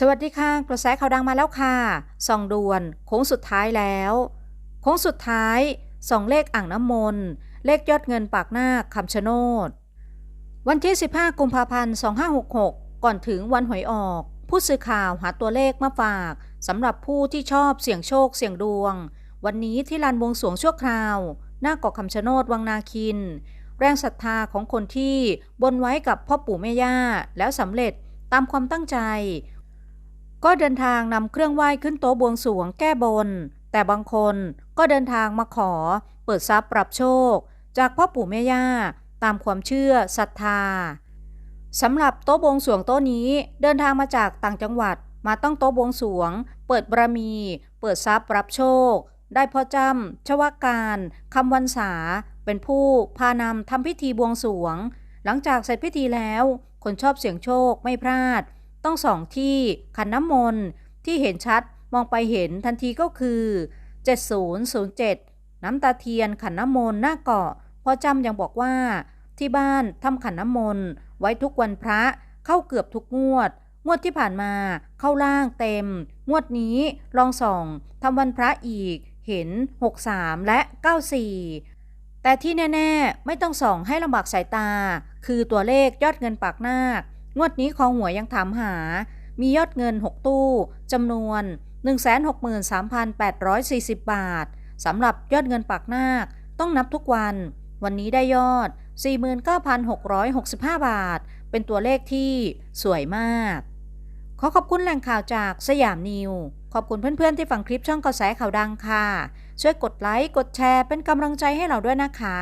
สวัสดีค่ะ กระแสข่าวดังมาแล้วค่ะส่องด่วนโค้งสุดท้ายแล้ว โค้งสุดท้ายส่องเลขอ่างน้ำมนต์เลขยอดเงินปากหน้าคำชะโนด วันที่ 15 กุมภาพันธ์ 2566 ก่อนถึงวันหวยออก ผู้สื่อข่าวหาตัวเลขมาฝากสำหรับผู้ที่ชอบเสี่ยงโชคเสี่ยงดวง วันนี้ที่ลานบวงสวงชั่วคราว หน้าเกาะคำชะโนดวังนาคิน แรงศรัทธาของคนที่บนไว้กับพ่อปู่แม่ย่าแล้วสำเร็จตามความตั้งใจ ก็เดินทางนำเครื่องไหว้ขึ้นโต๊ะบวงสรวงแก้บน แต่บางคนก็เดินทางมาขอ เปิดทรัพย์ปรับโชค จากพ่อปู่แม่ย่า ตามความเชื่อศรัทธาสำหรับโต๊ะบวงสรวงโต๊ะนี้เดินทางมาจากต่างจังหวัดมาต้องโต๊ะบวงสรวง เปิดบารมี เปิดทรัพย์รับโชค ได้พ่อจำชวการคำวันษา เป็นผู้พานำทำพิธีบวงสรวง หลังจากเสร็จพิธีแล้ว คนชอบเสี่ยงโชคไม่พลาด ต้องส่องที่ขันน้ำมนต์ที่เห็นชัดมองไปเห็นทันทีก็คือ 7007 น้ำตาเทียนขันน้ำมนต์หน้าเกาะพ่อจำยังบอกว่า ที่บ้านทำขันน้ำมนต์ไว้ทุกวันพระเข้าเกือบทุกงวด งวดที่ผ่านมาเข้าล่างเต็ม งวดนี้ลองส่องทำวันพระอีกเห็น 63 และ 94 แต่ที่แน่ ๆ ไม่ต้องส่องให้ลำบากสายตา คือตัวเลขยอดเงินปากนาค งวดนี้คอหวยยังถามหา มียอดเงิน 6 ตู้จำนวน 163,840 บาทสำหรับยอดเงินปากนาคต้องนับทุกวัน วันนี้ได้ยอด 49,665 บาท เป็นตัวเลขที่สวยมาก ขอขอบคุณแหล่งข่าวจากสยามนิว ขอบคุณเพื่อนๆที่ฟังคลิปช่องกระแสข่าวดังค่ะ ช่วยกดไลค์ กดแชร์เป็นกำลังใจให้เราด้วยนะคะ